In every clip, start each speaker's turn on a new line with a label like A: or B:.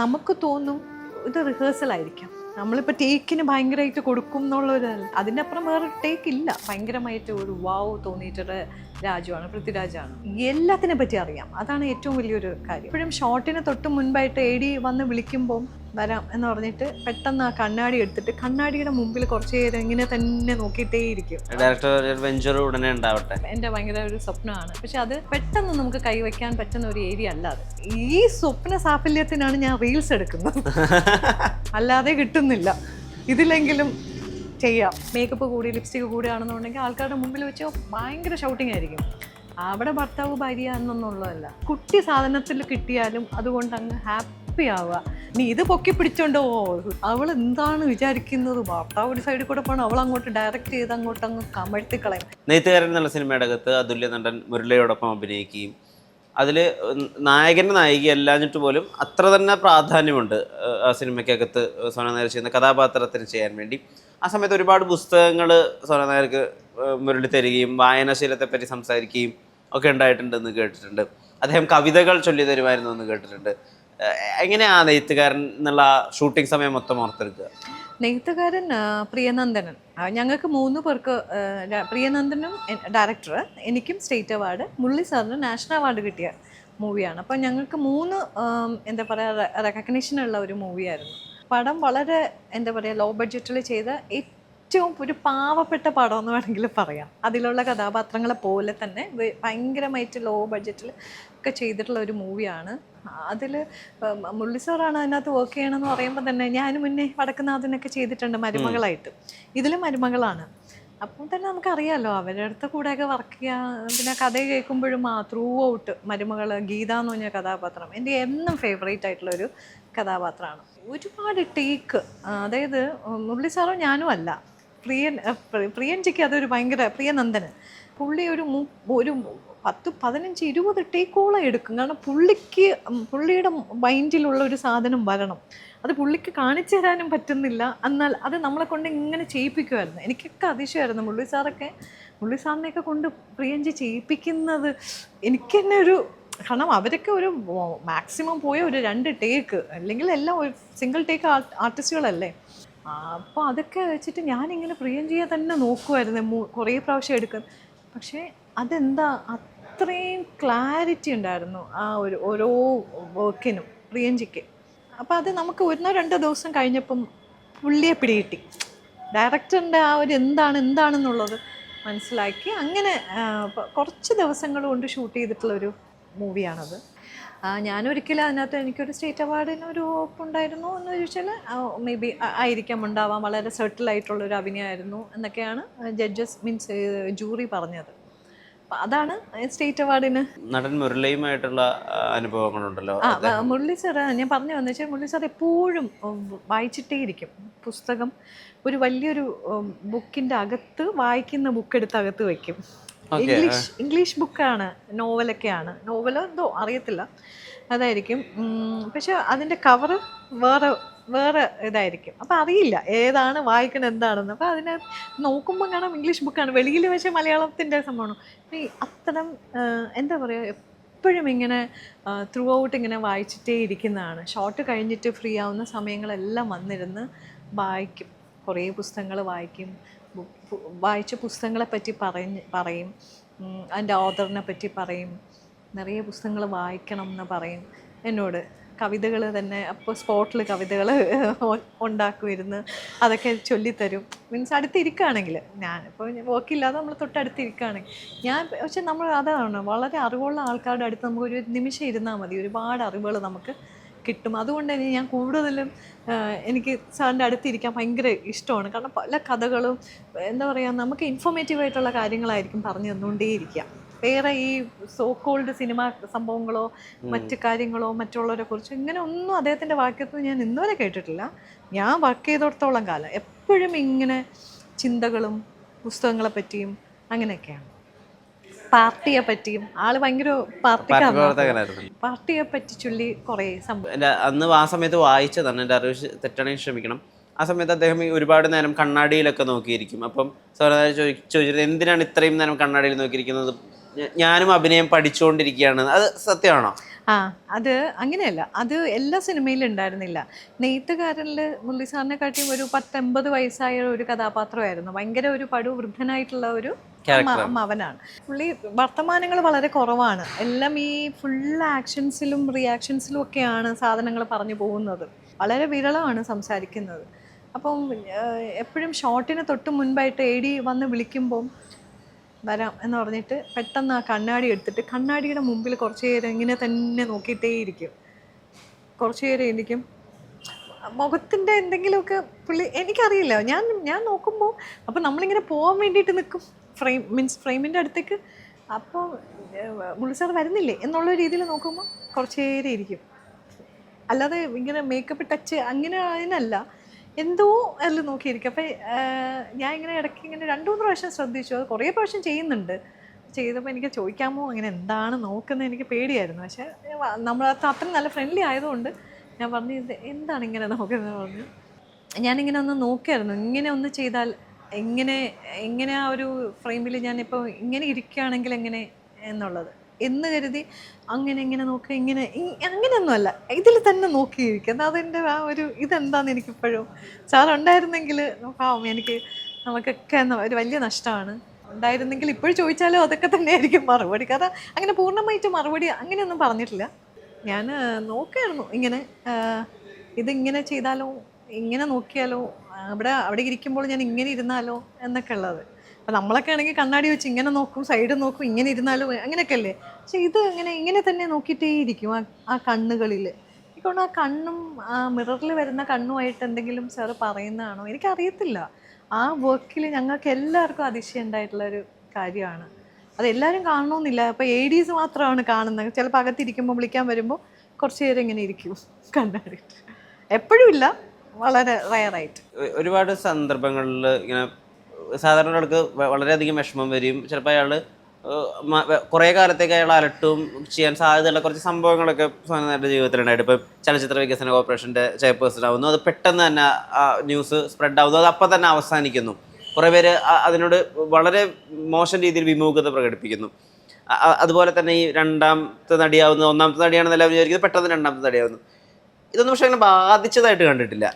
A: നമുക്ക് തോന്നും ഇത് റിഹേഴ്സൽ ആയിരിക്കാം. നമ്മളിപ്പോൾ ടേക്കിന് ഭയങ്കരമായിട്ട് കൊടുക്കും എന്നുള്ളൊരു അതിന്റെ അപ്പുറം വേറെ ടേക്ക് ഇല്ല. ഭയങ്കരമായിട്ട് ഒരു വാവ് തോന്നിയിട്ടൊരു രാജുവാണ് പൃഥ്വിരാജാണ്. എല്ലാത്തിനെ പറ്റി അറിയാം. അതാണ് ഏറ്റവും വലിയൊരു കാര്യം. ഇപ്പോഴും ഷോട്ടിന് തൊട്ട് മുൻപായിട്ട് എ ഡി വന്ന് വിളിക്കുമ്പോൾ വരാം എന്ന് പറഞ്ഞിട്ട് പെട്ടെന്ന് ആ കണ്ണാടി എടുത്തിട്ട് കണ്ണാടിയുടെ മുമ്പിൽ കുറച്ച് നേരം ഇങ്ങനെ തന്നെ നോക്കിയിട്ടേ ഇരിക്കും
B: ഡയറക്ടർ വെഞ്ചർ ഉടനെ ഉണ്ടാവട്ടെ.
A: എന്റെ ഭയങ്കര ഒരു സ്വപ്നമാണ്. പക്ഷെ അത് പെട്ടെന്ന് നമുക്ക് കൈവയ്ക്കാൻ പറ്റുന്ന ഒരു ഏരിയ അല്ല അത്. ഈ സ്വപ്ന സാഫല്യത്തിനാണ് ഞാൻ റീൽസ് എടുക്കുന്നത്. അല്ലാതെ കിട്ടുന്നില്ല. ഇതിലെങ്കിലും ചെയ്യാം. മേക്കപ്പ് കൂടി ലിപ്സ്റ്റിക് കൂടിയാണെന്നുണ്ടെങ്കിൽ ആൾക്കാരുടെ മുമ്പിൽ വെച്ച് ഭയങ്കര ഷൗട്ടിംഗ് ആയിരിക്കും. അവിടെ ഭർത്താവ് ഭാര്യ എന്നൊന്നുള്ളതല്ല. കുട്ടി സാധനത്തിൽ കിട്ടിയാലും അതുകൊണ്ട് അങ്ങ് ഹാപ്പി ആവുക. നീ ഇത് പൊക്കി പിടിച്ചോണ്ടോ? അവൾ എന്താണ് വിചാരിക്കുന്നത്? ഭർത്താവ് ഒരു സൈഡിൽ കൂടെ പോകണം അവൾ അങ്ങോട്ട് ഡയറക്റ്റ് ചെയ്ത് അങ്ങോട്ട് അങ്ങ് കമഴ്ത്തിക്കളയും
B: നെയ്ത്തുകാരൻ എന്നുള്ള സിനിമയുടെ അകത്ത് അതുല്യ നടൻ മുരളിയോടൊപ്പം അഭിനയിക്കുകയും അതിൽ നായകന്റെ നായിക അല്ലാഞ്ഞിട്ട് പോലും അത്ര തന്നെ പ്രാധാന്യമുണ്ട് ആ സിനിമയ്ക്കകത്ത് സോന നായർ ചെയ്യുന്ന കഥാപാത്രത്തിന് ചെയ്യാൻ വേണ്ടി. ആ സമയത്ത് ഒരുപാട് പുസ്തകങ്ങൾ സോന നായർക്ക് മുരളി തരികയും വായനാശീലത്തെപ്പറ്റി സംസാരിക്കുകയും ഒക്കെ ഉണ്ടായിട്ടുണ്ടെന്ന് കേട്ടിട്ടുണ്ട്. അദ്ദേഹം കവിതകൾ ചൊല്ലി തരുമായിരുന്നു എന്ന് കേട്ടിട്ടുണ്ട്. എങ്ങനെയാ നെയ്ത്തുകാരൻ എന്നുള്ള ഷൂട്ടിംഗ് സമയം മൊത്തം ഓർത്തെടുക്കുക?
A: നെയ്ത്തുകാരൻ പ്രിയനന്ദനൻ. ഞങ്ങൾക്ക് മൂന്ന് പേർക്ക് പ്രിയനന്ദനും ഡയറക്ടർ എനിക്കും സ്റ്റേറ്റ് അവാർഡ് മുള്ളി സാറിന് നാഷണൽ അവാർഡ് കിട്ടിയ മൂവിയാണ്. അപ്പോൾ ഞങ്ങൾക്ക് മൂന്ന് എന്താ പറയുക റെക്കഗ്നിഷൻ ഉള്ള ഒരു മൂവിയായിരുന്നു. പടം വളരെ എന്താ പറയുക ലോ ബഡ്ജറ്റിൽ ചെയ്ത ഏറ്റവും ഒരു പാവപ്പെട്ട പടം എന്ന് വേണമെങ്കിൽ പറയാം. അതിലുള്ള കഥാപാത്രങ്ങളെ പോലെ തന്നെ ഭയങ്കരമായിട്ട് ലോ ബഡ്ജറ്റിൽ ഒക്കെ ചെയ്തിട്ടുള്ള ഒരു മൂവിയാണ്. അതിൽ മുള്ളി സാറാണ് അതിനകത്ത് വർക്ക് ചെയ്യണമെന്ന് പറയുമ്പോൾ തന്നെ ഞാൻ മുന്നേ വടക്കുന്നാഥനൊക്കെ ചെയ്തിട്ടുണ്ട് മരുമകളായിട്ട്. ഇതിലും മരുമകളാണ്. അപ്പം തന്നെ നമുക്കറിയാമല്ലോ അവരുടെ അടുത്ത് കൂടെയൊക്കെ വർക്ക് ചെയ്യാൻ പിന്നെ കഥ കേൾക്കുമ്പോഴും ആ ത്രൂ ഔട്ട് മരുമകൾ ഗീത എന്ന് പറഞ്ഞ കഥാപാത്രം എന്റെ എന്നും ഫേവറേറ്റ് ആയിട്ടുള്ള ഒരു കഥാപാത്രമാണ്. ഒരുപാട് ടേക്ക് അതായത് മുരളി സാറും ഞാനും അല്ല. പ്രിയൻ പ്രിയൻജിക്ക് അതൊരു ഭയങ്കര പ്രിയനന്ദന്. പുള്ളി ഒരു ഒരു പത്ത് പതിനഞ്ച് ഇരുപത് ടേക്കോളം എടുക്കും. കാരണം പുള്ളിക്ക് പുള്ളിയുടെ മൈൻഡിലുള്ള ഒരു സാധനം വരണം. അത് പുള്ളിക്ക് കാണിച്ചു തരാനും പറ്റുന്നില്ല. എന്നാൽ അത് നമ്മളെ കൊണ്ട് ഇങ്ങനെ ചെയ്യിപ്പിക്കുമായിരുന്നു എനിക്കൊക്കെ അതിശയമായിരുന്നു. മുള്ളി സാറൊക്കെ മുള്ളി സാറിനെയൊക്കെ കൊണ്ട് പ്രിയഞ്ചി ചെയ്യിപ്പിക്കുന്നത് എനിക്ക് തന്നെ ഒരു കാരണം അവരൊക്കെ ഒരു മാക്സിമം പോയ ഒരു രണ്ട് ടേക്ക് അല്ലെങ്കിൽ എല്ലാം ഒരു സിംഗിൾ ടേക്ക് ആർട്ടിസ്റ്റുകളല്ലേ അപ്പോൾ അതൊക്കെ വെച്ചിട്ട് ഞാനിങ്ങനെ പ്രിയഞ്ചിയെ തന്നെ നോക്കുമായിരുന്നു കുറേ പ്രാവശ്യം എടുക്കും. പക്ഷേ അതെന്താ അത്രയും ക്ലാരിറ്റി ഉണ്ടായിരുന്നു ആ ഒരു ഓരോ വർക്കിനും പ്രിയഞ്ചിക്ക്. അപ്പോൾ അത് നമുക്ക് ഒന്നോ രണ്ടോ ദിവസം കഴിഞ്ഞപ്പം പുള്ളിയെ പിടികിട്ടി. ഡയറക്ടറിന്റെ ആ ഒരു എന്താണ് എന്താണെന്നുള്ളത് മനസ്സിലാക്കി. അങ്ങനെ കുറച്ച് ദിവസങ്ങൾ കൊണ്ട് ഷൂട്ട് ചെയ്തിട്ടുള്ളൊരു മൂവിയാണത് ഞാനൊരിക്കലും അതിനകത്ത് എനിക്കൊരു സ്റ്റേറ്റ് അവാർഡിന് ഒരു ഉണ്ടായിരുന്നു എന്ന് ചോദിച്ചാൽ മേ ബി ആയിരിക്കാം ഉണ്ടാവാം. വളരെ സെറ്റിൽ ആയിട്ടുള്ളൊരു അഭിനയമായിരുന്നു എന്നൊക്കെയാണ് ജഡ്ജസ് മീൻസ് ജൂറി പറഞ്ഞത്. അതാണ് സ്റ്റേറ്റ് അവാർഡിന്.
B: നടൻ മുരളിയുമായിട്ടുള്ള അനുഭവങ്ങളുണ്ടല്ലോ
A: മുരളി സാർ ഞാൻ പറഞ്ഞു വന്നു വെച്ചാൽ മുരളി സാർ എപ്പോഴും വായിച്ചിട്ടേ ഇരിക്കും പുസ്തകം ഒരു വലിയൊരു ബുക്കിന്റെ അകത്ത് വായിക്കുന്ന ബുക്ക് എടുത്ത് അകത്ത് വെക്കും. ഇംഗ്ലീഷ് ഇംഗ്ലീഷ് ബുക്കാണ് നോവലൊക്കെയാണ്. നോവലോ എന്തോ അറിയത്തില്ല. അതായിരിക്കും. പക്ഷെ അതിന്റെ കവറ് വേറെ വേറെ ഇതായിരിക്കും. അപ്പം അറിയില്ല ഏതാണ് വായിക്കണം എന്താണെന്ന്. അപ്പം അതിനെ നോക്കുമ്പോൾ കാണാം ഇംഗ്ലീഷ് ബുക്കാണ് വെളിയിൽ പക്ഷേ മലയാളത്തിന്റെ സംഭവമാണ്. ഈ അത്തരം എന്താ പറയുക എപ്പോഴും ഇങ്ങനെ ത്രൂ ഔട്ട് ഇങ്ങനെ വായിച്ചിട്ടേ ഇരിക്കുന്നതാണ്. ഷോർട്ട് കഴിഞ്ഞിട്ട് ഫ്രീ ആവുന്ന സമയങ്ങളെല്ലാം വന്നിരുന്ന് വായിക്കും. കുറേ പുസ്തകങ്ങൾ വായിക്കും. വായിച്ച പുസ്തകങ്ങളെ പറ്റി പറഞ്ഞ് പറയും. അതിന്റെ ഓതറിനെ പറ്റി പറയും. നിറയെ പുസ്തകങ്ങൾ വായിക്കണം എന്ന് പറയും. എന്നോട് കവിതകൾ തന്നെ അപ്പോൾ സ്പോട്ടിൽ കവിതകൾ ഉണ്ടാക്കുമായിരുന്നു അതൊക്കെ ചൊല്ലിത്തരും. മീൻസ് അടുത്തിരിക്കുകയാണെങ്കിൽ ഞാനിപ്പോൾ വർക്കില്ലാതെ നമ്മൾ തൊട്ടടുത്തിരിക്കുകയാണെങ്കിൽ ഞാൻ പക്ഷെ നമ്മൾ അതാണ് വളരെ അറിവുള്ള ആൾക്കാരുടെ അടുത്ത് നമുക്ക് ഒരു നിമിഷം ഇരുന്നാൽ മതി. ഒരുപാട് അറിവുകൾ നമുക്ക് കിട്ടും. അതുകൊണ്ട് തന്നെ ഞാൻ കൂടുതലും എനിക്ക് സാറിന്റെ അടുത്തിരിക്കാൻ ഭയങ്കര ഇഷ്ടമാണ്. കാരണം പല കഥകളും എന്താ പറയുക നമുക്ക് ഇൻഫോർമേറ്റീവ് ആയിട്ടുള്ള കാര്യങ്ങളായിരിക്കും പറഞ്ഞു തന്നുകൊണ്ടേയിരിക്കുക. വേറെ ഈ സോ കോൾഡ് സിനിമ സംഭവങ്ങളോ മറ്റു കാര്യങ്ങളോ മറ്റുള്ളവരെ കുറിച്ച് ഇങ്ങനെ ഒന്നും അദ്ദേഹത്തിന്റെ വാക്യത്തിൽ ഞാൻ ഇന്നുവരെ കേട്ടിട്ടില്ല. ഞാൻ വർക്ക് ചെയ്തിടത്തോളം കാലം എപ്പോഴും ഇങ്ങനെ ചിന്തകളും പുസ്തകങ്ങളെ പറ്റിയും അങ്ങനെയൊക്കെയാണ്. പാർട്ടിയെ പറ്റിയും ആൾ ഭയങ്കര പാർട്ടിയെ പറ്റി ചൊല്ലി കുറേ സംഭവം.
B: അന്ന് ആ സമയത്ത് വായിച്ചതാണ്. എന്റെ അറിവ് തെറ്റാണെങ്കിൽ ക്ഷമിക്കണം. ആ സമയത്ത് അദ്ദേഹം ഈ ഒരുപാട് നേരം കണ്ണാടിയിലൊക്കെ നോക്കിയിരിക്കും. അപ്പം സോനാഥ് ചോദിച്ചത് എന്തിനാണ് ഇത്രയും നേരം കണ്ണാടിയിൽ നോക്കിയിരിക്കുന്നത്? ഞാനും അഭിനയം പഠിച്ചുകൊണ്ടിരിക്കുകയാണ് അത് സത്യമാണോ?
A: ആ അത് അങ്ങനെയല്ല. അത് എല്ലാ സിനിമയിലും ഉണ്ടായിരുന്നില്ല. നെയ്ത്തുകാരനിൽ മുരളി സാറിനെ കാട്ടിയും ഒരു പത്തൊമ്പത് വയസ്സായ ഒരു കഥാപാത്രമായിരുന്നു. ഭയങ്കര ഒരു പടു വൃദ്ധനായിട്ടുള്ള ഒരു അവനാണ്. പുള്ളി വർത്തമാനങ്ങൾ വളരെ കുറവാണ്. എല്ലാം ഈ ഫുൾ ആക്ഷൻസിലും റിയാക്ഷൻസിലും ഒക്കെയാണ് സാധനങ്ങൾ പറഞ്ഞു പോകുന്നത്. വളരെ വിരളമാണ് സംസാരിക്കുന്നത്. അപ്പം എപ്പോഴും ഷോട്ടിന് തൊട്ട് മുൻപായിട്ട് എ ഡി വന്ന് വിളിക്കുമ്പം വരാം എന്ന് പറഞ്ഞിട്ട് പെട്ടെന്ന് ആ കണ്ണാടി എടുത്തിട്ട് കണ്ണാടിയുടെ മുമ്പിൽ കുറച്ച് നേരം ഇങ്ങനെ തന്നെ നോക്കിയിട്ടേ ഇരിക്കും കുറച്ച് നേരം ഇരിക്കും മുഖത്തിന്റെ എന്തെങ്കിലുമൊക്കെ പുള്ളി എനിക്കറിയില്ല. ഞാൻ ഞാൻ നോക്കുമ്പോൾ അപ്പോൾ നമ്മളിങ്ങനെ പോകാൻ വേണ്ടിയിട്ട് നിൽക്കും ഫ്രെയിം മീൻസ് ഫ്രെയിമിന്റെ അടുത്തേക്ക്. അപ്പോൾ മുള്ളി സാർ വരുന്നില്ലേ എന്നുള്ള രീതിയിൽ നോക്കുമ്പോൾ കുറച്ച് നേരം ഇരിക്കും. അല്ലാതെ ഇങ്ങനെ മേക്കപ്പ് ടച്ച് അങ്ങനെ അതിനല്ല എന്തോ അതിൽ നോക്കിയിരിക്കും. അപ്പം ഞാൻ ഇങ്ങനെ ഇടയ്ക്ക് ഇങ്ങനെ രണ്ട് മൂന്ന് പ്രാവശ്യം ശ്രദ്ധിച്ചു. അത് കുറേ പ്രാവശ്യം ചെയ്യുന്നുണ്ട്. ചെയ്തപ്പോൾ എനിക്ക് ചോദിക്കാമോ? അങ്ങനെ എന്താണ് നോക്കുന്നത്? എനിക്ക് പേടിയായിരുന്നു. പക്ഷേ നമ്മൾ അത്ര നല്ല ഫ്രണ്ട്ലി ആയതുകൊണ്ട് ഞാൻ പറഞ്ഞു ഇത് എന്താണ് ഇങ്ങനെ നോക്കുന്നത് പറഞ്ഞു. ഞാനിങ്ങനെ ഒന്ന് നോക്കിയായിരുന്നു. ഇങ്ങനെ ഒന്ന് ചെയ്താൽ എങ്ങനെ എങ്ങനെ ആ ഒരു ഫ്രെയിമിൽ ഞാനിപ്പോൾ ഇങ്ങനെ ഇരിക്കുകയാണെങ്കിൽ എങ്ങനെ എന്നുള്ളത്. എന്ന് കരുതി അങ്ങനെ ഇങ്ങനെ നോക്കുക ഇങ്ങനെ അങ്ങനെയൊന്നും അങ്ങനെയൊന്നുമല്ല ഇതിൽ തന്നെ നോക്കിയിരിക്കുന്നത് അതെന്റെ ആ ഒരു ഇതെന്താന്ന് എനിക്കിപ്പോഴും സാറുണ്ടായിരുന്നെങ്കിൽ പാവം എനിക്ക് നമുക്കൊക്കെ ഒരു വലിയ നഷ്ടമാണ്. ഉണ്ടായിരുന്നെങ്കിൽ ഇപ്പോഴും ചോദിച്ചാലും അതൊക്കെ തന്നെയായിരിക്കും മറുപടി. കാരണം അങ്ങനെ പൂർണമായിട്ട് മറുപടി അങ്ങനെയൊന്നും പറഞ്ഞിട്ടില്ല. ഞാൻ നോക്കായിരുന്നു. ഇങ്ങനെ ഇതിങ്ങനെ ചെയ്താലോ ഇങ്ങനെ നോക്കിയാലോ അവിടെ അവിടെ ഇരിക്കുമ്പോൾ ഞാൻ ഇങ്ങനെ ഇരുന്നാലോ എന്നൊക്കെ ഉള്ളത്. അപ്പം നമ്മളൊക്കെ ആണെങ്കിൽ കണ്ണാടി വെച്ച് ഇങ്ങനെ നോക്കും സൈഡ് നോക്കും ഇങ്ങനെ ഇരുന്നാലും അങ്ങനെയൊക്കെ അല്ലേ പക്ഷെ ഇത് ഇങ്ങനെ ഇങ്ങനെ തന്നെ നോക്കിയിട്ടേ ഇരിക്കും ആ ആ കണ്ണുകളിൽ എനിക്കൊണ്ട് ആ കണ്ണും ആ മിററിൽ വരുന്ന കണ്ണുമായിട്ട് എന്തെങ്കിലും സാറ് പറയുന്നതാണോ? എനിക്കറിയത്തില്ല. ആ വർക്കിൽ ഞങ്ങൾക്ക് എല്ലാവർക്കും അതിശയം ഉണ്ടായിട്ടുള്ള ഒരു കാര്യമാണ്. അതെല്ലാവരും കാണണമെന്നില്ല അപ്പോൾ എ ഡീസ് മാത്രമാണ് കാണുന്നത്. ചിലപ്പോൾ അകത്തിരിക്കുമ്പോൾ വിളിക്കാൻ വരുമ്പോൾ കുറച്ച് നേരം ഇങ്ങനെ ഇരിക്കും കണ്ണാടിയിട്ട് എപ്പോഴും ഇല്ല. വളരെ റയറായിട്ട്
B: ഒരുപാട് സന്ദർഭങ്ങളിൽ ഇങ്ങനെ സാധാരണ ഒരാൾക്ക് വളരെയധികം വിഷമം വരും. ചിലപ്പോൾ അയാൾ കുറേ കാലത്തേക്ക് അയാൾ അലട്ടും ചെയ്യാൻ സാധ്യതയുള്ള കുറച്ച് സംഭവങ്ങളൊക്കെ സ്വന്തമായിട്ട് ജീവിതത്തിലുണ്ടായിട്ട്. ഇപ്പം ചലച്ചിത്ര വികസന കോർപ്പറേഷന്റെ ചെയർപേഴ്സൺ ആവുന്നു. അത് പെട്ടെന്ന് തന്നെ ആ ന്യൂസ് സ്പ്രെഡ് ആവുന്നു. അത് അപ്പം തന്നെ അവസാനിക്കുന്നു. കുറേ പേര് അതിനോട് വളരെ മോശം രീതിയിൽ വിമുഖത പ്രകടിപ്പിക്കുന്നു. അതുപോലെ തന്നെ ഈ രണ്ടാമത്തെ നടിയാവുന്നത് ഒന്നാമത്തെ നടിയാണെന്ന് എല്ലാവരും വിചാരിക്കുന്നത് പെട്ടെന്ന് രണ്ടാമത്തെ നടിയാവുന്നു. ഇതൊന്നും പക്ഷെ അങ്ങനെ ബാധിച്ചതായിട്ട് കണ്ടിട്ടില്ല.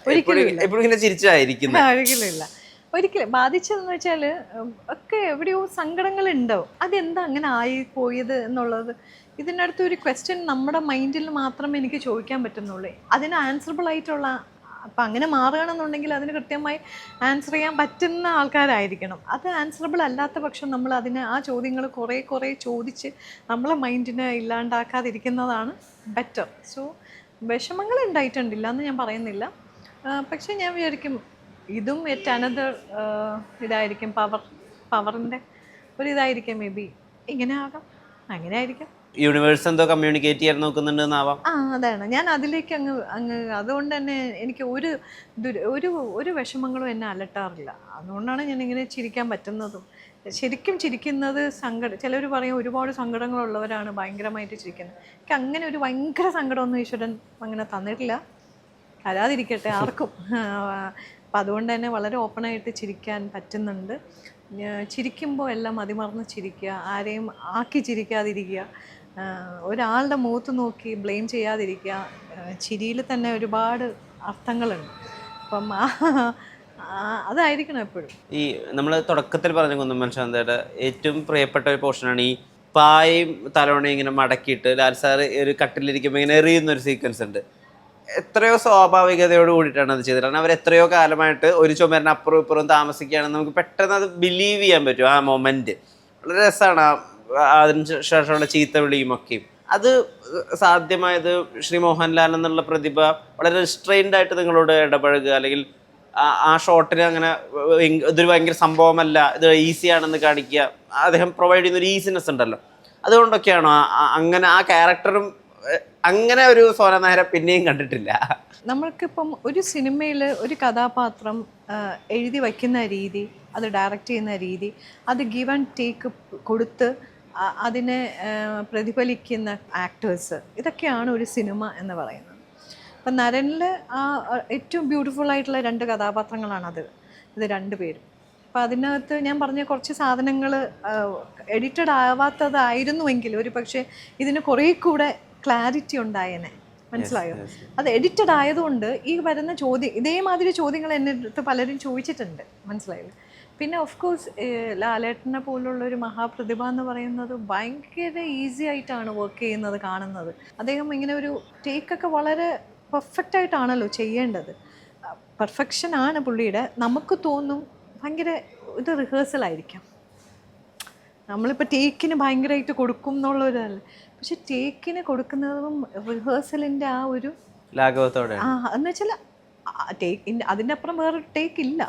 B: എപ്പോഴും ഇങ്ങനെ ചിരിച്ചായിരിക്കുന്നത്.
A: ഒരിക്കലും ബാധിച്ചതെന്ന് വെച്ചാൽ ഒക്കെ എവിടെയോ സങ്കടങ്ങൾ ഉണ്ടോ അതെന്താ അങ്ങനെ ആയി പോയത് എന്നുള്ളത്? ഇതിനടുത്ത് ഒരു ക്വസ്റ്റ്യൻ നമ്മുടെ മൈൻഡിൽ മാത്രമേ എനിക്ക് ചോദിക്കാൻ പറ്റുന്നുള്ളൂ. അതിന് ആൻസറബിൾ ആയിട്ടുള്ള അപ്പം അങ്ങനെ മാറുകയാണെന്നുണ്ടെങ്കിൽ അതിന് കൃത്യമായി ആൻസർ ചെയ്യാൻ പറ്റുന്ന ആൾക്കാരായിരിക്കണം. അത് ആൻസറബിൾ അല്ലാത്ത പക്ഷം നമ്മൾ അതിന് ആ ചോദ്യങ്ങൾ കുറേ കുറേ ചോദിച്ച് നമ്മളെ മൈൻഡിനെ ഇല്ലാണ്ടാക്കാതിരിക്കുന്നതാണ് ബെറ്റർ സോ വിഷമങ്ങൾ ഉണ്ടായിട്ടുണ്ടില്ല എന്ന് ഞാൻ പറയുന്നില്ല. പക്ഷേ ഞാൻ വിചാരിക്കും ഇതും എറ്റ് അനദർ ഇതായിരിക്കും. പവർ പവറിന്റെ ഒരു ഇതായിരിക്കും മേ ബി ഇങ്ങനെ ആകാം. അങ്ങനെ ആയിരിക്കും.
B: യൂണിവേഴ്സ് എന്തോ കമ്മ്യൂണിക്കേറ്റ് ചെയ്യാൻ നോക്കുന്നുണ്ടെന്നാവാം.
A: ആ അതാണ്. ഞാൻ അതിലേക്ക് അങ്ങ് അങ്ങ് അതുകൊണ്ട് തന്നെ എനിക്ക് ഒരു ഒരു ഒരു വിഷമങ്ങളും എന്നെ അലട്ടാറില്ല. അതുകൊണ്ടാണ് ഞാൻ ഇങ്ങനെ ചിരിക്കാൻ പറ്റുന്നതും. ശരിക്കും ചിരിക്കുന്നത് സങ്കടം ചിലർ പറയും ഒരുപാട് സങ്കടങ്ങളുള്ളവരാണ് ഭയങ്കരമായിട്ട് ചിരിക്കുന്നത്. എനിക്ക് അങ്ങനെ ഒരു ഭയങ്കര സങ്കടമൊന്നും ഈശ്വരൻ അങ്ങനെ തന്നിട്ടില്ല. തരാതിരിക്കട്ടെ ആർക്കും. അപ്പം അതുകൊണ്ട് തന്നെ വളരെ ഓപ്പണായിട്ട് ചിരിക്കാൻ പറ്റുന്നുണ്ട്. ചിരിക്കുമ്പോൾ എല്ലാം മതിമറന്ന് ചിരിക്കുക ആരെയും ആക്കി ചിരിക്കാതിരിക്കുക ഒരാളുടെ മുഖത്ത് നോക്കി ബ്ലെയിം ചെയ്യാതിരിക്കുക ചിരിയിൽ തന്നെ ഒരുപാട് അർത്ഥങ്ങളുണ്ട്. അപ്പം അതായിരിക്കണം എപ്പോഴും.
B: ഈ നമ്മൾ തുടക്കത്തിൽ പറഞ്ഞ കുന്നമ്മൻ ശാന്തയുടെ ഏറ്റവും പ്രിയപ്പെട്ട ഒരു പോർഷനാണ് ഈ പായയും തലോണയും ഇങ്ങനെ മടക്കിയിട്ട് ലാൽ സാർ ഒരു കട്ടിലിരിക്കുമ്പോൾ ഇങ്ങനെ എറിയുന്ന ഒരു സീക്വൻസ് ഉണ്ട്. എത്രയോ സ്വാഭാവികതയോട് കൂടിയിട്ടാണ് അത് ചെയ്തത്. കാരണം അവർ എത്രയോ കാലമായിട്ട് ഒരു ചുമരിന് അപ്പുറം ഇപ്പുറം താമസിക്കുകയാണെന്ന് നമുക്ക് പെട്ടെന്ന് അത് ബിലീവ് ചെയ്യാൻ പറ്റും ആ മൊമെന്റ് വളരെ രസമാണ് അതിന് ശേഷമുള്ള ചീത്ത വിളിയും ഒക്കെയും. അത് സാധ്യമായത് ശ്രീ മോഹൻലാൽ എന്നുള്ള പ്രതിഭ വളരെ റിസ്ട്രെയിൻഡ് ആയിട്ട് നിങ്ങളോട് ഇടപഴകുക അല്ലെങ്കിൽ ആ- ഷോട്ടിന് അങ്ങനെ ഇതൊരു ഭയങ്കര സംഭവമല്ല ഇത് ഈസി ആണെന്ന് കാണിക്കുക. അദ്ദേഹം പ്രൊവൈഡ് ചെയ്യുന്ന ഒരു ഈസിനെസ് ഉണ്ടല്ലോ. അതുകൊണ്ടൊക്കെയാണോ അങ്ങനെ ആ ക്യാരക്ടറും അങ്ങനെ ഒരു സോന പിന്നെയും കണ്ടിട്ടില്ല.
A: നമ്മൾക്കിപ്പം ഒരു സിനിമയിൽ ഒരു കഥാപാത്രം എഴുതി വയ്ക്കുന്ന രീതി അത് ഡയറക്റ്റ് ചെയ്യുന്ന രീതി അത് ഗിവ് ആൻഡ് ടേക്ക് കൊടുത്ത് അതിനെ പ്രതിഫലിക്കുന്ന ആക്ടേഴ്സ് ഇതൊക്കെയാണ് ഒരു സിനിമ എന്ന് പറയുന്നത്. അപ്പം നരനിൽ ആ ഏറ്റവും ബ്യൂട്ടിഫുൾ ആയിട്ടുള്ള രണ്ട് കഥാപാത്രങ്ങളാണത് ഇത് രണ്ടുപേരും അപ്പം അതിനകത്ത് ഞാൻ പറഞ്ഞ കുറച്ച് സാധനങ്ങൾ എഡിറ്റഡ് ആവാത്തതായിരുന്നുവെങ്കിൽ ഒരു പക്ഷേ ഇതിന് കുറേ കൂടെ ക്ലാരിറ്റി ഉണ്ടായേനെ. മനസ്സിലായോ? അത് എഡിറ്റഡ് ആയതുകൊണ്ട് ഈ വരുന്ന ചോദ്യം ഇതേമാതിരി ചോദ്യങ്ങൾ എന്റെ അടുത്ത് പലരും ചോദിച്ചിട്ടുണ്ട്. മനസ്സിലായില്ലേ? പിന്നെ ഓഫ് കോഴ്സ് ലാലേട്ടനെ പോലുള്ള ഒരു മഹാപ്രതിഭ എന്ന് പറയുന്നത് ഭയങ്കര ഈസി ആയിട്ടാണ് വർക്ക് ചെയ്യുന്നത് കാണുന്നത്. അദ്ദേഹം ഇങ്ങനെ ഒരു ടേക്കൊക്കെ വളരെ പെർഫെക്റ്റ് ആയിട്ടാണല്ലോ ചെയ്യേണ്ടത്. പെർഫെക്ഷൻ ആണ് പുള്ളിയുടെ. നമുക്ക് തോന്നും ഭയങ്കര ഇത് റിഹേഴ്സലായിരിക്കാം നമ്മളിപ്പോൾ ടേക്കിന് ഭയങ്കരമായിട്ട് കൊടുക്കും എന്നുള്ളൊരല്ല പക്ഷെ ടേക്കിന് കൊടുക്കുന്നതും റിഹേഴ്സലിന്റെ ആ ഒരു
B: ലാഘവത്തോടെ
A: ആ എന്ന് വെച്ചാൽ ടേക്കിന്റെ അതിന്റെ അപ്പുറം വേറെ ടേക്ക് ഇല്ല.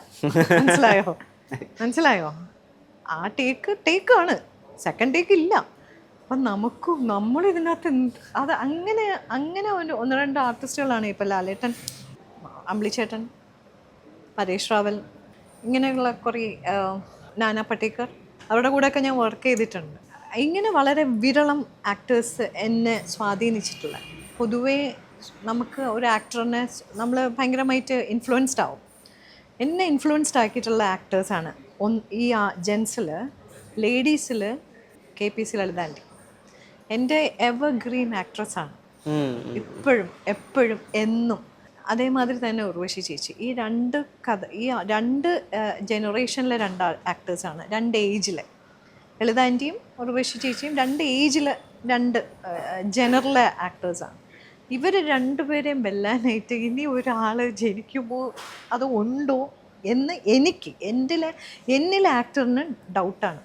A: മനസ്സിലായോ? മനസ്സിലായോ? ആ ടേക്ക് ടേക്കാണ് സെക്കൻഡ് ടേക്ക് ഇല്ല. അപ്പം നമുക്ക് നമ്മൾ ഇതിനകത്ത് എന്ത് അത് അങ്ങനെ അങ്ങനെ ഒരു ഒന്ന് രണ്ട് ആർട്ടിസ്റ്റുകളാണ് ഇപ്പം ലാലേട്ടൻ അമ്പിളിച്ചേട്ടൻ പരേഷ് റാവൽ ഇങ്ങനെയുള്ള കുറേ നാനാ പട്ടേക്കർ. അവരുടെ കൂടെയൊക്കെ ഞാൻ വർക്ക് ചെയ്തിട്ടുണ്ട്. ഇങ്ങനെ വളരെ വിരളം ആക്ടേഴ്സ് എന്നെ സ്വാധീനിച്ചിട്ടുള്ള പൊതുവേ നമുക്ക് ഒരു ആക്ടറിനെ നമ്മൾ ഭയങ്കരമായിട്ട് ഇൻഫ്ലുവൻസ്ഡ് ആവും. എന്നെ ഇൻഫ്ലുവൻസ്ഡ് ആക്കിയിട്ടുള്ള ആക്ടേഴ്സാണ് ഒന്ന് ഈ ജെൻസിൽ ലേഡീസിൽ കെ പി സി ലളിതാന്റെ എന്റെ എവർ ഗ്രീൻ ആക്ട്രസ്സാണ്. ഇപ്പോഴും എപ്പോഴും എന്നും അതേമാതിരി തന്നെ ഉർവശി ചേച്ചി. ഈ രണ്ട് കഥ ഈ രണ്ട് ജനറേഷനിലെ രണ്ട് ആക്ടേഴ്സാണ്. രണ്ട് ഏജിലെ. ലളിതാന്റിയും ഉർവശി ചേച്ചിയും രണ്ട് ഏജിലെ രണ്ട് ജനറലെ ആക്ടേഴ്സാണ്. ഇവർ രണ്ടുപേരെയും വെല്ലാനായിട്ട് ഇനി ഒരാൾ ജനിക്കുമ്പോൾ അത് ഉണ്ടോ എന്ന് എനിക്ക് എന്റെ എന്നിലെ ആക്ടറിന് ഡൗട്ടാണ്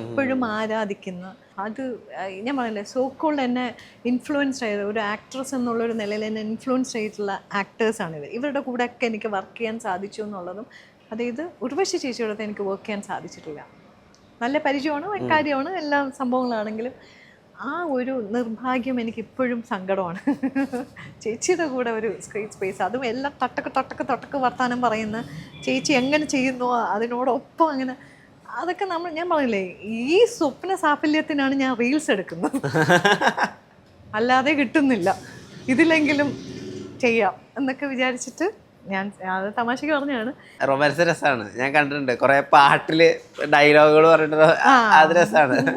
A: ഇപ്പോഴും ആരാധിക്കുന്ന അത് ഞാൻ പറയില്ലേ സോക്കോൾഡ് എന്നെ ഇൻഫ്ലുവൻസ് ചെയ്ത ഒരു ആക്ട്രസ് എന്നുള്ളൊരു നിലയിൽ എന്നെ ഇൻഫ്ലുവൻസ് ചെയ്തിട്ടുള്ള ആക്ടേഴ്സാണ് ഇവർ ഇവരുടെ കൂടെയൊക്കെ എനിക്ക് വർക്ക് ചെയ്യാൻ സാധിച്ചു എന്നുള്ളതും അതായത് ഉർവശി ചേച്ചിയോടൊത്ത് എനിക്ക് വർക്ക് ചെയ്യാൻ സാധിച്ചിട്ടില്ല. നല്ല പരിചയമാണ് കാര്യമാണ് എല്ലാ സംഭവങ്ങളാണെങ്കിലും ആ ഒരു നിർഭാഗ്യം എനിക്ക് ഇപ്പോഴും സങ്കടമാണ്. ചേച്ചിയുടെ കൂടെ ഒരു സ്ക്രീൻ സ്പേസ് അതും എല്ലാം തട്ടക്ക് തട്ടക്ക് തട്ടക്ക് വർത്താനം പറയുന്ന ചേച്ചി എങ്ങനെ ചെയ്യുന്നു അതിനോടൊപ്പം അങ്ങനെ അതൊക്കെ നമ്മൾ ഞാൻ പറഞ്ഞില്ലേ ഈ സ്വപ്ന സാഫല്യത്തിനാണ് ഞാൻ റീൽസ് എടുക്കുന്നത്. അല്ലാതെ കിട്ടുന്നില്ല. ഇതിലെങ്കിലും ചെയ്യാം എന്നൊക്കെ വിചാരിച്ചിട്ട് ഞാൻ അത് തമാശക്ക് പറഞ്ഞാണ്.
B: റൊമാൻസ് രസമാണ് ഞാൻ കണ്ടിട്ടുണ്ട്. കുറെ പാട്ടിൽ ഡയലോഗുകൾ പറഞ്ഞിട്ട് അത് രസമാണ്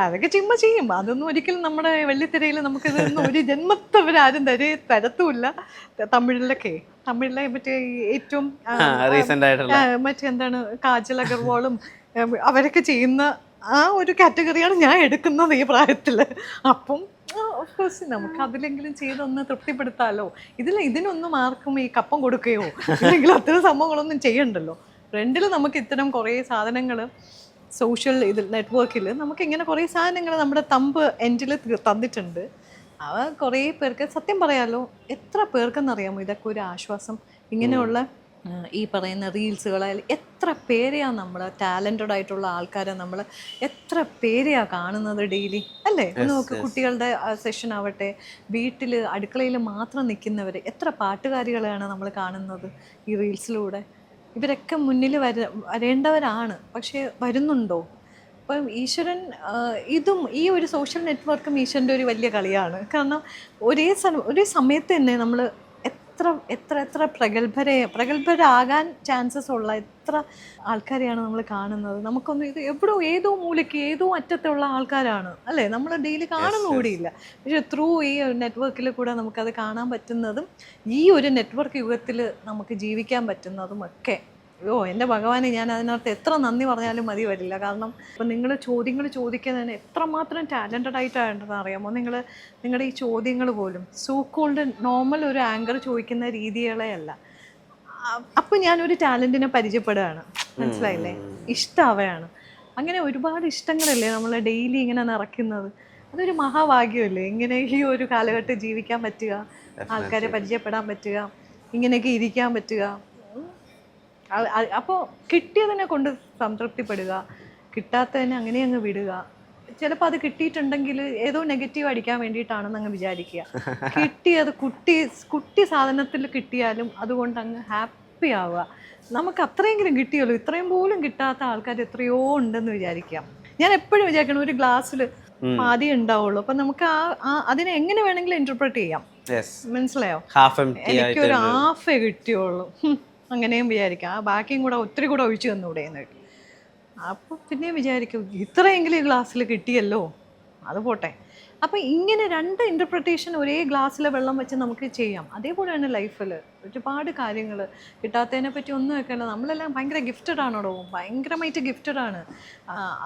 A: അതൊക്കെ ചിമ്മ ചെയ്യും. അതൊന്നും ഒരിക്കലും നമ്മുടെ വെള്ളിത്തിരയിൽ നമുക്ക് ഇതൊന്നും ഒരു ജന്മത്തവരാരും തരെ തരത്തുമില്ല. തമിഴിലൊക്കെ തമിഴിലെ മറ്റേ ഏറ്റവും
B: റീസെന്റ് ആയിട്ടുള്ള.
A: മറ്റേ എന്താണ് കാജൽ അഗർവാളും അവരൊക്കെ ചെയ്യുന്ന ആ ഒരു കാറ്റഗറിയാണ് ഞാൻ എടുക്കുന്നത് ഈ പ്രായത്തിൽ അപ്പം ഓഫ്കോഴ്സ് നമുക്ക് അതിലെങ്കിലും ചെയ്തൊന്ന് തൃപ്തിപ്പെടുത്താലോ? ഇതിൽ ഇതിനൊന്നും ആർക്കും ഈ കപ്പം കൊടുക്കുകയോ അല്ലെങ്കിൽ അത്തരം സംഭവങ്ങളൊന്നും ചെയ്യണ്ടല്ലോ? ഫ്രണ്ടിൽ നമുക്ക് ഇത്തരം കുറേ സാധനങ്ങൾ സോഷ്യൽ ഇതിൽ നെറ്റ്വർക്കിൽ നമുക്ക് ഇങ്ങനെ കുറേ സാധനങ്ങൾ നമ്മുടെ തമ്പ് എൻഡിൽ തന്നിട്ടുണ്ട്. അവ കുറേ പേർക്ക് സത്യം പറയാലോ എത്ര പേർക്കെന്നറിയാമോ ഇതൊക്കെ ഒരു ആശ്വാസം? ഇങ്ങനെയുള്ള ഈ പറയുന്ന റീൽസുകളായാലും എത്ര പേരെയാണ് നമ്മൾ ടാലന്റഡ് ആയിട്ടുള്ള ആൾക്കാരെ നമ്മൾ എത്ര പേരെയാണ് കാണുന്നത് ഡെയിലി? അല്ലേ? നോക്ക് കുട്ടികളുടെ സെഷൻ ആവട്ടെ വീട്ടിൽ അടുക്കളയിൽ മാത്രം നിൽക്കുന്നവർ എത്ര പാട്ടുകാരികളെയാണ് നമ്മൾ കാണുന്നത് ഈ റീൽസിലൂടെ? ഇവരൊക്കെ മുന്നിൽ വര വരേണ്ടവരാണ് പക്ഷേ വരുന്നുണ്ടോ? അപ്പം ഈശ്വരൻ ഇതും ഈ ഒരു സോഷ്യൽ നെറ്റ്വർക്കും ഈശ്വരന്റെ ഒരു വലിയ കളിയാണ്. കാരണം ഒരേ ഒരേ സമയത്ത് തന്നെ നമ്മൾ എത്ര എത്ര എത്ര പ്രഗത്ഭരെ പ്രഗത്ഭരാകാൻ ചാൻസസ് ഉള്ള എത്ര ആൾക്കാരെയാണ് നമ്മൾ കാണുന്നത്? നമുക്കൊന്നും ഇത് എവിടോ ഏതോ മൂലയ്ക്ക് ഏതോ അറ്റത്തുള്ള ആൾക്കാരാണ് അല്ലേ? നമ്മൾ ഡെയിലി കാണുന്ന കൂടിയില്ല. പക്ഷെ ത്രൂ ഈ നെറ്റ്വർക്കിൽ കൂടെ നമുക്കത് കാണാൻ പറ്റുന്നതും ഈ ഒരു നെറ്റ്വർക്ക് യുഗത്തിൽ നമുക്ക് ജീവിക്കാൻ പറ്റുന്നതും ഒക്കെ ഓ എന്റെ ഭഗവാനെ ഞാൻ അതിനകത്ത് എത്ര നന്ദി പറഞ്ഞാലും മതി വരില്ല. കാരണം ഇപ്പം നിങ്ങൾ ചോദ്യങ്ങൾ ചോദിക്കുന്നതിന് എത്രമാത്രം ടാലന്റഡ് ആയിട്ടാണെന്ന് അറിയാമോ? നിങ്ങൾ നിങ്ങളുടെ ഈ ചോദ്യങ്ങൾ പോലും സൂക്കോൾഡ് നോർമൽ ഒരു ആങ്കർ ചോദിക്കുന്ന രീതികളെയല്ല അപ്പം ഞാനൊരു ടാലന്റിനെ പരിചയപ്പെടുകയാണ്. മനസ്സിലായില്ലേ? ഇഷ്ടാവയാണ്. അങ്ങനെ ഒരുപാട് ഇഷ്ടങ്ങളല്ലേ നമ്മൾ ഡെയിലി ഇങ്ങനെ നിറയ്ക്കുന്നത് അതൊരു മഹാഭാഗ്യമല്ലേ ഇങ്ങനെ ഈ ഒരു കാലഘട്ടം ജീവിക്കാൻ പറ്റുക ആൾക്കാരെ പരിചയപ്പെടാൻ പറ്റുക ഇങ്ങനെയൊക്കെ ഇരിക്കാൻ പറ്റുക. അപ്പോൾ കിട്ടിയതിനെ കൊണ്ട് സംതൃപ്തിപ്പെടുക കിട്ടാത്തതിനെ അങ്ങനെ അങ്ങ് വിടുക. ചിലപ്പോൾ അത് കിട്ടിയിട്ടുണ്ടെങ്കിൽ ഏതോ നെഗറ്റീവ് അടിക്കാൻ വേണ്ടിയിട്ടാണെന്ന് അങ്ങ് വിചാരിക്കുക. കിട്ടിയത് കുട്ടി കുട്ടി സാധനത്തിൽ കിട്ടിയാലും അതുകൊണ്ട് അങ്ങ് ഹാപ്പി ആവുക. നമുക്ക് അത്രയെങ്കിലും കിട്ടിയല്ലോ ഇത്രയും പോലും കിട്ടാത്ത ആൾക്കാർ എത്രയോ ഉണ്ടെന്ന് വിചാരിക്കുക. ഞാൻ എപ്പോഴും വിചാരിക്കണം ഒരു ഗ്ലാസ്സിൽ പാതി ഉണ്ടാവുള്ളൂ. അപ്പൊ നമുക്ക് ആ അതിനെ എങ്ങനെ വേണമെങ്കിലും ഇന്റർപ്രറ്റ് ചെയ്യാം. മനസ്സിലായോ? എനിക്കൊരു ഹാഫേ കിട്ടിയുള്ളൂ. അങ്ങനെയും വിചാരിക്കാം. ആ ബാക്കിയും കൂടെ ഒത്തിരി കൂടെ ഒഴിച്ചു തന്നൂടെ എന്ന് അപ്പോൾ പിന്നെ വിചാരിക്കും ഇത്രയെങ്കിലും ഈ ഗ്ലാസ്സിൽ കിട്ടിയല്ലോ. അത് പോട്ടെ. അപ്പോൾ ഇങ്ങനെ രണ്ട് ഇന്റർപ്രിട്ടേഷൻ ഒരേ ഗ്ലാസ്സിലെ വെള്ളം വെച്ച് നമുക്ക് ചെയ്യാം. അതേപോലെയാണ് ലൈഫിൽ ഒരുപാട് കാര്യങ്ങൾ കിട്ടാത്തതിനെ പറ്റി ഒന്നും വെക്കണ്ട നമ്മളെല്ലാം ഭയങ്കര ഗിഫ്റ്റഡ് ആണോ ഭയങ്കരമായിട്ട് ഗിഫ്റ്റഡ് ആണ്.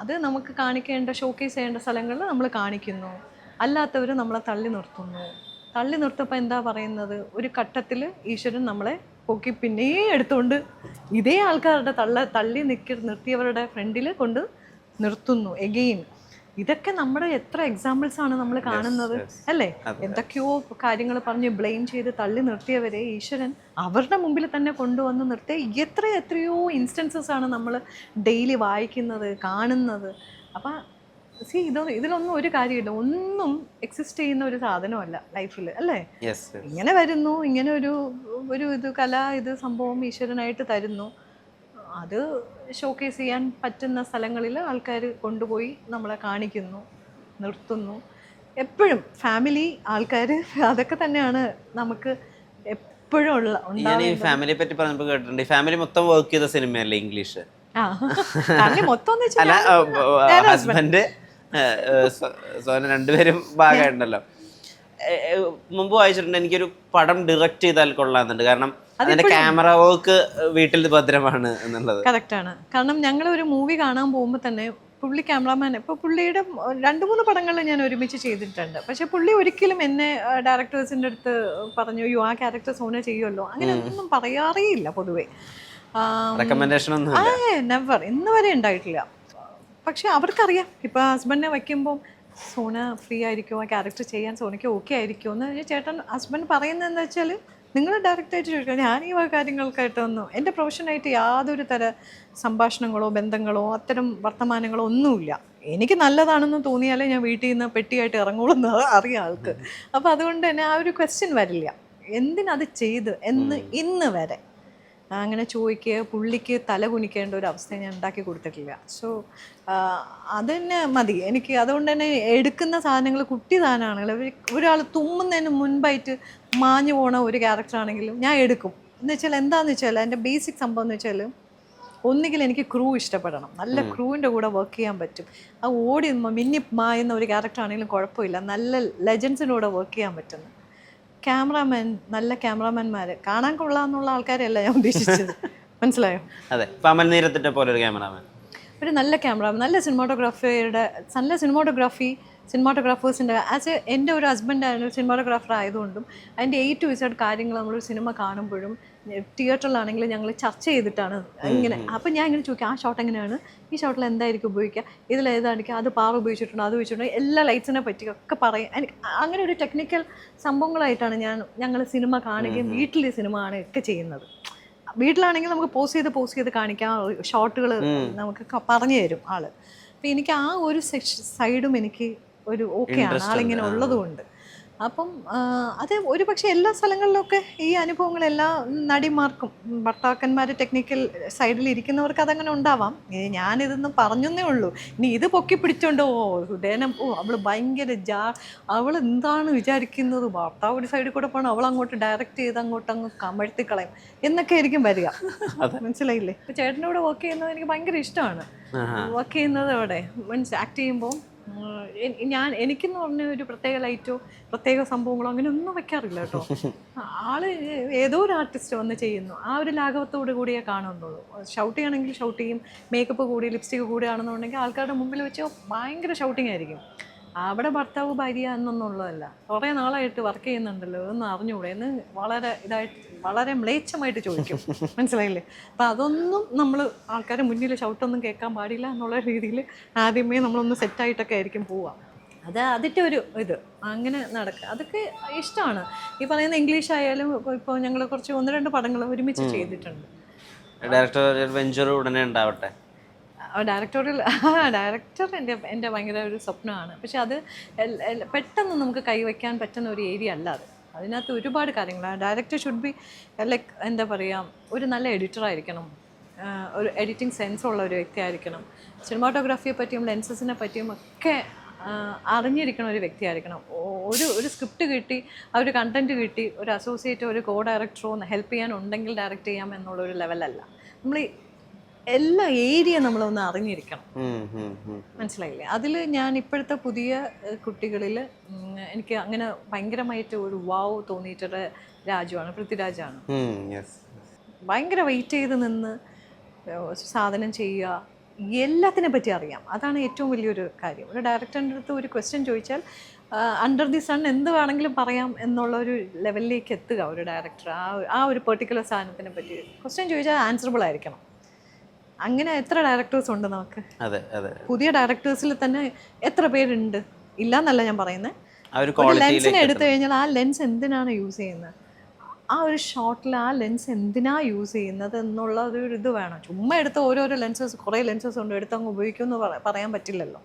A: അത് നമുക്ക് കാണിക്കേണ്ട ഷോക്കേസ് ചെയ്യേണ്ട സ്ഥലങ്ങളിൽ നമ്മൾ കാണിക്കുന്നു. അല്ലാത്തവർ നമ്മളെ തള്ളി നിർത്തുന്നു. തള്ളി നിർത്തപ്പോൾ എന്താ പറയുന്നത്? ഒരു ഘട്ടത്തിൽ ഈശ്വരൻ നമ്മളെ പൊക്കി പിന്നെയും എടുത്തുകൊണ്ട് ഇതേ ആൾക്കാരുടെ തള്ള തള്ളി നിൽക്കി നിർത്തിയവരുടെ ഫ്രണ്ടിൽ കൊണ്ട് നിർത്തുന്നു എഗെയിൻ ഇതൊക്കെ നമ്മുടെ എത്ര എക്സാമ്പിൾസ് ആണ് നമ്മൾ കാണുന്നത് അല്ലേ. എന്തൊക്കെയോ കാര്യങ്ങൾ പറഞ്ഞ് ബ്ലെയിം ചെയ്ത് തള്ളി നിർത്തിയവരെ ഈശ്വരൻ അവരുടെ മുമ്പിൽ തന്നെ കൊണ്ടുവന്ന് നിർത്തിയ എത്ര എത്രയോ ഇൻസ്റ്റൻസസ് ആണ് നമ്മൾ ഡെയിലി വായിക്കുന്നത് കാണുന്നത്. അപ്പം സി ഇതോ ഇതിലൊന്നും ഒരു കാര്യമില്ല. ഒന്നും എക്സിസ്റ്റ് ചെയ്യുന്ന ഒരു സാധനമല്ല ലൈഫിൽ അല്ലേ? ഇങ്ങനെ വരുന്നു ഇങ്ങനെ ഒരു ഒരു ഇത് കല ഇത് സംഭവം ഈശ്വരനായിട്ട് തരുന്നു. അത് ഷോക്കേസ് ചെയ്യാൻ പറ്റുന്ന സ്ഥലങ്ങളിൽ ആൾക്കാർ കൊണ്ടുപോയി നമ്മളെ കാണിക്കുന്നു നിർത്തുന്നു. എപ്പോഴും ഫാമിലി ആൾക്കാർ അതൊക്കെ തന്നെയാണ് നമുക്ക് എപ്പോഴും ഉള്ള
B: ഞാൻ ഈ ഫാമിലിയെ പറ്റി പറഞ്ഞപ്പോൾ കേട്ടിട്ടുണ്ട്. ഫാമിലി മൊത്തം വർക്ക് ചെയ്ത സിനിമയല്ലേ ഇംഗ്ലീഷ്
A: മൊത്തം
B: ഹസ്ബൻഡ് സോന രണ്ടുപേരും ഭാഗമായിട്ടുണ്ടല്ലോ. മുമ്പ് വായിച്ചിട്ടുണ്ട് എനിക്കൊരു പടം ഡയറക്റ്റ് ചെയ്താൽ കൊള്ളാന്നുണ്ട് കാരണം അതിന്റെ ക്യാമറ വർക്ക് വീട്ടിൽ ഭദ്രമാണ് എന്നുള്ളത്.
A: കറക്റ്റാണ്. കാരണം ഞങ്ങൾ ഒരു മൂവി കാണാൻ പോകുമ്പോൾ തന്നെ പുള്ളി ക്യാമറാമാൻ ഇപ്പോൾ പുള്ളിയുടെ രണ്ട് മൂന്ന് പടങ്ങൾ ഞാൻ ഒരുമിച്ച് ചെയ്തിട്ടുണ്ട്. പക്ഷെ പുള്ളി ഒരിക്കലും എന്നെ ഡയറക്ടേഴ്സിന്റെ അടുത്ത് പറഞ്ഞു യു ആ ക്യാരക്ടർ സോന ചെയ്യുമല്ലോ അങ്ങനെ ഒന്നും പറയാറേയില്ല പൊതുവേ. നെവർ ഇന്ന് വരെ ഉണ്ടായിട്ടില്ല. പക്ഷെ അവർക്കറിയാം. ഇപ്പോൾ ഹസ്ബൻഡിനെ വയ്ക്കുമ്പോൾ സോന ഫ്രീ ആയിരിക്കുമോ ആ ക്യാരക്ടർ ചെയ്യാൻ സോനയ്ക്ക് ഓക്കെ ആയിരിക്കുമോ എന്ന് ചേട്ടൻ ഹസ്ബൻഡ് പറയുന്നതെന്ന് വെച്ചാൽ നിങ്ങൾ ഡയറക്റ്റായിട്ട് ചോദിക്കുക ഞാൻ ഈ വക കാര്യങ്ങൾക്കായിട്ടൊന്നും എന്റെ പ്രൊഫഷനായിട്ട് യാതൊരു തര സംഭാഷണങ്ങളോ ബന്ധങ്ങളോ അത്തരം വർത്തമാനങ്ങളോ ഒന്നുമില്ല. എനിക്ക് നല്ലതാണെന്ന് തോന്നിയാലേ ഞാൻ വീട്ടിൽ നിന്ന് പെട്ടിയായിട്ട് ഇറങ്ങുള്ളൂ എന്ന് അറിയാം ആൾക്ക്. അപ്പോൾ അതുകൊണ്ട് തന്നെ ആ ഒരു ക്വസ്റ്റ്യൻ വരില്ല. എന്തിനത് ചെയ്ത് എന്ന് ഇന്ന് വരെ അങ്ങനെ ചോദിക്കുക പുള്ളിക്ക് തല കുനിക്കേണ്ട ഒരു അവസ്ഥ ഞാൻ ഉണ്ടാക്കി കൊടുത്തിട്ടില്ല. സോ അത് തന്നെ മതി. എനിക്ക് അതുകൊണ്ട് തന്നെ എടുക്കുന്ന സാധനങ്ങൾ കുട്ടി സാധനമാണെങ്കിലും ഒരാൾ തുമ്മുന്നതിന് മുൻപായിട്ട് മാഞ്ഞു പോണ ഒരു ക്യാരക്ടർ ആണെങ്കിലും ഞാൻ എടുക്കും. എന്ന് വെച്ചാൽ എന്താണെന്ന് വെച്ചാൽ എന്റെ ബേസിക് സംഭവം എന്ന് വെച്ചാൽ ഒന്നുകിൽ എനിക്ക് ക്രൂ ഇഷ്ടപ്പെടണം. നല്ല ക്രൂവിന്റെ കൂടെ വർക്ക് ചെയ്യാൻ പറ്റും. ആ ഓടി മിന്നി മായുന്ന ഒരു ക്യാരക്ടർ ആണെങ്കിലും കുഴപ്പമില്ല. നല്ല ലെജൻസിന്റെ കൂടെ വർക്ക് ചെയ്യാൻ പറ്റുന്നു. ക്യാമറാമാൻ നല്ല ക്യാമറാമാൻമാർ കാണാൻ കൊള്ളാന്നുള്ള ആൾക്കാരെയല്ല ഞാൻ ഉദ്ദേശിച്ചത്. മനസ്സിലായോ?
B: അതെ. അമൽ പോലെ ഒരു ക്യാമറാമാൻ.
A: ഒരു നല്ല ക്യാമറ നല്ല സിനിമാറ്റോഗ്രാഫിയുടെ നല്ല സിനിമാറ്റോഗ്രാഫി സിനിമാറ്റോഗ്രാഫേഴ്സിന്റെ ആസ് എ എന്റെ ഒരു ഹസ്ബൻഡ് ആയിരുന്നു സിനിമാറ്റോഗ്രാഫർ ആയതുകൊണ്ടും അതിന്റെ എയ്റ്റ് ടു ഇസഡ് കാര്യങ്ങൾ നമ്മളൊരു സിനിമ കാണുമ്പോഴും തിയേറ്ററിലാണെങ്കിലും ഞങ്ങൾ ചർച്ച ചെയ്തിട്ടാണ് ഇങ്ങനെ. അപ്പം ഞാൻ ഇങ്ങനെ ചോദിക്കും ആ ഷോട്ട് എങ്ങനെയാണ്? ഈ ഷോട്ടിൽ എന്തായിരിക്കും ഉപയോഗിക്കുക? ഇതിൽ ഏതായിരിക്കും? അത് പാറ ഉപയോഗിച്ചിട്ടുണ്ട്? അത് ഉപയോഗിച്ചിട്ടുണ്ട്? എല്ലാ ലൈറ്റ്സിനെ പറ്റി ഒക്കെ പറയും. എനിക്ക് അങ്ങനെ ഒരു ടെക്നിക്കൽ സംഭവങ്ങളായിട്ടാണ് ഞാൻ ഞങ്ങൾ സിനിമ കാണുകയും വീട്ടിൽ സിനിമ കാണുകയൊക്കെ ചെയ്യുന്നത്. വീട്ടിലാണെങ്കിൽ നമുക്ക് പോസ് ചെയ്ത് പോസ് ചെയ്ത് കാണിക്കാം. ഷോട്ടുകൾ നമുക്ക് പറഞ്ഞു തരും ആൾ. അപ്പം എനിക്ക് ആ ഒരു സൈഡും എനിക്ക് ഒരു ഓക്കെയാണ്.
B: ആണ്
A: ആളിങ്ങനെ ഉള്ളതുകൊണ്ട്. അപ്പം അത് ഒരു പക്ഷേ എല്ലാ സ്ഥലങ്ങളിലൊക്കെ ഈ അനുഭവങ്ങൾ എല്ലാ നടിമാർക്കും ഭർത്താക്കന്മാർ ടെക്നിക്കൽ സൈഡിൽ ഇരിക്കുന്നവർക്ക് അതങ്ങനെ ഉണ്ടാവാം. ഞാനിതൊന്നും പറഞ്ഞെന്നേ ഉള്ളൂ. ഇനി ഇത് പൊക്കി പിടിച്ചോണ്ടോ ഓ ഹൃദയനം ഓ അവൾ ഭയങ്കര ജാ അവൾ എന്താണ് വിചാരിക്കുന്നത്? ഭർത്താവ് ഒരു സൈഡിൽ കൂടെ പോകണം അവൾ അങ്ങോട്ട് ഡയറക്റ്റ് ചെയ്ത് അങ്ങോട്ട് അങ്ങ് കമഴ്ത്തി കളയും. എന്നൊക്കെ ആയിരിക്കും വരിക. മനസ്സിലായില്ലേ? ഇപ്പൊ ചേട്ടനോട് കൂടെ വർക്ക് ചെയ്യുന്നത് എനിക്ക് ഭയങ്കര ഇഷ്ടമാണ്. വർക്ക് ചെയ്യുന്നത് അവിടെ മീൻസ് ആക്ട് ചെയ്യുമ്പോൾ ഞാൻ എനിക്കെന്ന് പറഞ്ഞ ഒരു പ്രത്യേക ലൈറ്റോ പ്രത്യേക സംഭവങ്ങളോ അങ്ങനെ ഒന്നും വെക്കാറില്ല കേട്ടോ. ആൾ ഏതോ ഒരു ആർട്ടിസ്റ്റ് വന്ന് ചെയ്യുന്നു. ആ ഒരു ലാഘവത്തോടു കൂടിയേ കാണുന്നുള്ളൂ. ഷൗട്ട് ചെയ്യണമെങ്കിൽ ഷൗട്ട് ചെയ്യും. മേക്കപ്പ് കൂടി ലിപ്സ്റ്റിക് കൂടി ആണെന്നുണ്ടെങ്കിൽ ആൾക്കാരുടെ മുമ്പിൽ വെച്ച് ഭയങ്കര ഷൗട്ടിംഗ് ആയിരിക്കും. അവിടെ ഭർത്താവ് ഭാര്യ എന്നൊന്നുള്ളതല്ല. കുറേ നാളായിട്ട് വർക്ക് ചെയ്യുന്നുണ്ടല്ലോ എന്ന് അറിഞ്ഞുകൂടെ എന്ന് വളരെ ഇതായിട്ട് വളരെ മ്ലേച്ഛമായിട്ട് ചോദിക്കും. മനസ്സിലായില്ലേ? അപ്പം അതൊന്നും നമ്മൾ ആൾക്കാരെ മുന്നിൽ ഷൗട്ടൊന്നും കേൾക്കാൻ പാടില്ല എന്നുള്ള രീതിയിൽ ആദ്യമേ നമ്മളൊന്ന് സെറ്റായിട്ടൊക്കെ ആയിരിക്കും പോവുക. അത് അതിന്റെ ഒരു ഇത്. അങ്ങനെ നടക്കുക അതൊക്കെ ഇഷ്ടമാണ് ഈ പറയുന്ന ഇംഗ്ലീഷ് ആയാലും ഇപ്പോൾ ഞങ്ങൾ കുറച്ച് ഒന്ന് രണ്ട് പടങ്ങൾ ഒരുമിച്ച് ചെയ്തിട്ടുണ്ട്.
B: ഡയറക്ടർ വെഞ്ചർ ഉടനെ ഉണ്ടാവട്ടെ.
A: ഡയറക്ടോറിയൽ ഡയറക്ടർ എന്റെ എന്റെ ഭയങ്കര ഒരു സ്വപ്നമാണ്. പക്ഷെ അത് പെട്ടെന്ന് നമുക്ക് കൈവയ്ക്കാൻ പറ്റുന്ന ഒരു ഏരിയ അല്ല അത്. അതിനകത്ത് ഒരുപാട് കാര്യങ്ങളാണ് ഡയറക്ടർ ഷുഡ് ബി ലൈക്ക് എന്താ പറയുക ഒരു നല്ല എഡിറ്റർ ആയിരിക്കണം. ഒരു എഡിറ്റിംഗ് സെൻസ് ഉള്ള ഒരു വ്യക്തി ആയിരിക്കണം. സിനിമാറ്റോഗ്രാഫിയെ പറ്റിയും ലെൻസസിനെ പറ്റിയും ഒക്കെ അറിഞ്ഞിരിക്കുന്ന ഒരു വ്യക്തിയായിരിക്കണം ഒരു ഒരു സ്ക്രിപ്റ്റ് കിട്ടി ആ ഒരു കണ്ടന്റ് കിട്ടി ഒരു അസോസിയേറ്റോ ഒരു കോ ഡയറക്ടറോ ഹെൽപ്പ് ചെയ്യാൻ ഉണ്ടെങ്കിൽ ഡയറക്റ്റ് ചെയ്യാം എന്നുള്ള ഒരു ലെവലല്ല നമ്മൾ എല്ലാ ഏരിയ നമ്മളൊന്ന് അറിഞ്ഞിരിക്കണം. മനസ്സിലായില്ലേ? അതിൽ ഞാൻ ഇപ്പോഴത്തെ പുതിയ കുട്ടികളിൽ എനിക്ക് അങ്ങനെ ഭയങ്കരമായിട്ട് ഒരു വാവ് തോന്നിയിട്ടുള്ള രാജുവാണ് പൃഥ്വിരാജാണ്. ഭയങ്കര വെയിറ്റ് ചെയ്ത് നിന്ന് സാധനം ചെയ്യുക എല്ലാത്തിനെ പറ്റി അറിയാം. അതാണ് ഏറ്റവും വലിയൊരു കാര്യം. ഒരു ഡയറക്ടറിന്റെ അടുത്ത് ഒരു ക്വസ്റ്റ്യൻ ചോദിച്ചാൽ അണ്ടർ ദി സൺ എന്ത് വേണമെങ്കിലും പറയാം എന്നുള്ള ഒരു ലെവലിലേക്ക് എത്തുക ഒരു ഡയറക്ടർ ആ ഒരു- ആ ഒരു പെർട്ടിക്കുലർ സാധനത്തിനെ പറ്റി. ക്വസ്റ്റ്യൻ ചോദിച്ചാൽ ആൻസറബിൾ ആയിരിക്കണം. അങ്ങനെ എത്ര ഡയറക്ടേഴ്സ് ഉണ്ട് നമുക്ക്?
B: അതെ അതെ.
A: പുതിയ ഡയറക്ടേഴ്സിൽ തന്നെ എത്ര പേരുണ്ട്? ഇല്ല എന്നല്ല ഞാൻ പറയുന്നത് ലെൻസിനെ എടുത്തു കഴിഞ്ഞാൽ ആ ലെൻസ് എന്തിനാണ് യൂസ് ചെയ്യുന്നത്? ആ ഒരു ഷോട്ടിൽ ആ ലെൻസ് എന്തിനാ യൂസ് ചെയ്യുന്നത് എന്നുള്ള ഒരു ഇത് വേണം. ചുമ്മാ എടുത്ത് ഓരോരോ ലെൻസസ് കുറേ ലെൻസസ് ഉണ്ട് എടുത്ത് അങ്ങ് ഉപയോഗിക്കുമെന്ന് പറയാൻ പറ്റില്ലല്ലോ.